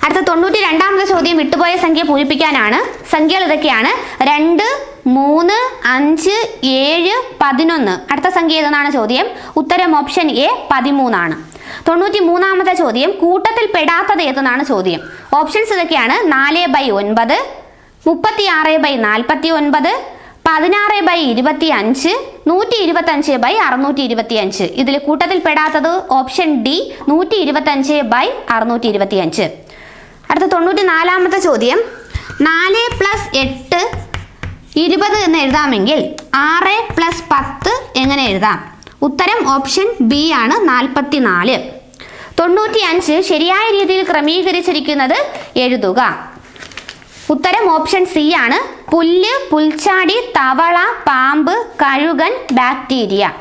അടുത്ത തൊണ്ണൂറ്റി രണ്ടാമത്തെ ചോദ്യം വിട്ടുപോയ സംഖ്യ പൂരിപ്പിക്കാനാണ്. സംഖ്യകൾ ഇതൊക്കെയാണ്. രണ്ട് മൂന്ന് അഞ്ച് ഏഴ് പതിനൊന്ന്. അടുത്ത സംഖ്യ ഏതെന്നാണ് ചോദ്യം? ഉത്തരം ഓപ്ഷൻ എ പതിമൂന്നാണ്. തൊണ്ണൂറ്റി മൂന്നാമത്തെ ചോദ്യം കൂട്ടത്തിൽ പെടാത്തത് ഏതെന്നാണ് ചോദ്യം? ഓപ്ഷൻസ് ഇതൊക്കെയാണ് നാല് ബൈ ഒൻപത് മുപ്പത്തി ആറ് ബൈ നാൽപ്പത്തി ഒൻപത് പതിനാറ് ബൈ ഇരുപത്തി അഞ്ച് നൂറ്റി ഇരുപത്തി അഞ്ച് ബൈ അറുന്നൂറ്റി ഇരുപത്തി അഞ്ച് ഇതിൽ കൂട്ടത്തിൽ പെടാത്തത് ഓപ്ഷൻ ഡി നൂറ്റി ഇരുപത്തി അഞ്ച് ബൈ അറുന്നൂറ്റി ഇരുപത്തി അഞ്ച് അടുത്ത തൊണ്ണൂറ്റി നാലാമത്തെ ചോദ്യം. നാല് പ്ലസ് എട്ട് ഇരുപത് എന്ന് എഴുതാമെങ്കിൽ ആറ് പ്ലസ് പത്ത് എങ്ങനെ എഴുതാം? ഉത്തരം ഓപ്ഷൻ ബി ആണ് നാൽപ്പത്തി നാല് തൊണ്ണൂറ്റി അഞ്ച് ശരിയായ രീതിയിൽ ക്രമീകരിച്ചിരിക്കുന്നത് എഴുതുക. ഉത്തരം ഓപ്ഷൻ സി ആണ്. പുല്ല് പുൽച്ചാടി തവള പാമ്പ് കഴുകൻ ബാക്ടീരിയ.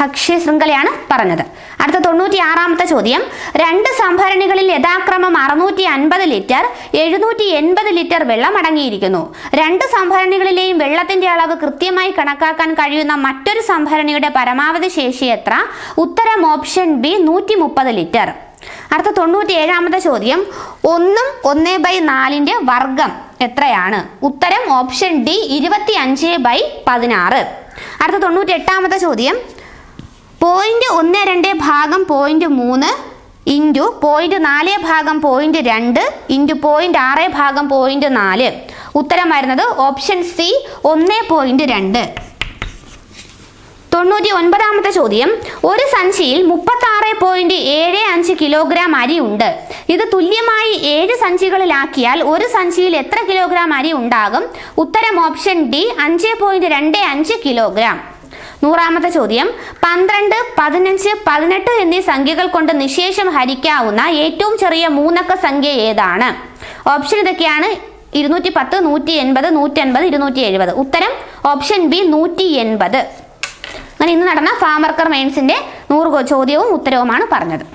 ഭക്ഷ്യ ശൃംഖലയാണ് പറഞ്ഞത്. അടുത്ത തൊണ്ണൂറ്റി ആറാമത്തെ ചോദ്യം. രണ്ട് സംഭരണികളിൽ യഥാക്രമം അറുന്നൂറ്റി അൻപത് ലിറ്റർ എഴുന്നൂറ്റി എൺപത് ലിറ്റർ വെള്ളം അടങ്ങിയിരിക്കുന്നു. രണ്ട് സംഭരണികളിലെയും വെള്ളത്തിന്റെ അളവ് കൃത്യമായി കണക്കാക്കാൻ കഴിയുന്ന മറ്റൊരു സംഭരണിയുടെ പരമാവധി ശേഷി എത്ര? ഉത്തരം ഓപ്ഷൻ ബി നൂറ്റി ലിറ്റർ. അടുത്ത തൊണ്ണൂറ്റി ഏഴാമത്തെ ചോദ്യം. ഒന്നും ഒന്ന് ബൈ നാലിന്റെ വർഗം എത്രയാണ്? ഉത്തരം ഓപ്ഷൻ ഡി ഇരുപത്തി അഞ്ച് ബൈ പതിനാറ്. അടുത്ത തൊണ്ണൂറ്റി എട്ടാമത്തെ ചോദ്യം. പോയിന്റ് ഒന്ന് രണ്ട് ഭാഗം പോയിന്റ് മൂന്ന് ഇന്റു പോയിന്റ് നാല് ഭാഗം പോയിന്റ് രണ്ട് ഇന്റു പോയിന്റ് ആറ് ഭാഗം പോയിന്റ് നാല്. ഉത്തരം വരുന്നത് ഓപ്ഷൻ സി ഒന്ന് പോയിന്റ് രണ്ട്. തൊണ്ണൂറ്റി ഒൻപതാമത്തെ ചോദ്യം. ഒരു സഞ്ചിയിൽ മുപ്പത്തി പോയിന്റ് ഏഴ് അഞ്ച് കിലോഗ്രാം അരി ഉണ്ട്. ഇത് തുല്യമായി ഏഴ് സഞ്ചികളിലാക്കിയാൽ ഒരു സഞ്ചിയിൽ എത്ര കിലോഗ്രാം അരി ഉണ്ടാകും? ഉത്തരം ഓപ്ഷൻ ഡി അഞ്ച് പോയിന്റ് രണ്ട് അഞ്ച് കിലോഗ്രാം നൂറാമത്തെ ചോദ്യം പന്ത്രണ്ട് പതിനഞ്ച് പതിനെട്ട് എന്നീ സംഖ്യകൾ കൊണ്ട് നിശേഷം ഹരിക്കാവുന്ന ഏറ്റവും ചെറിയ മൂന്നക്ക സംഖ്യ ഏതാണ്? ഓപ്ഷൻ ഇതൊക്കെയാണ് ഇരുന്നൂറ്റി പത്ത് നൂറ്റി എൺപത് നൂറ്റി അൻപത് ഇരുന്നൂറ്റി എഴുപത് ഉത്തരം ഓപ്ഷൻ ബി നൂറ്റി എൺപത് അങ്ങനെ ഇന്ന് നടന്ന ഫാമർക്കർ മെയിൻസിന്റെ നൂറ് ചോദ്യവും ഉത്തരവുമാണ് പറഞ്ഞത്.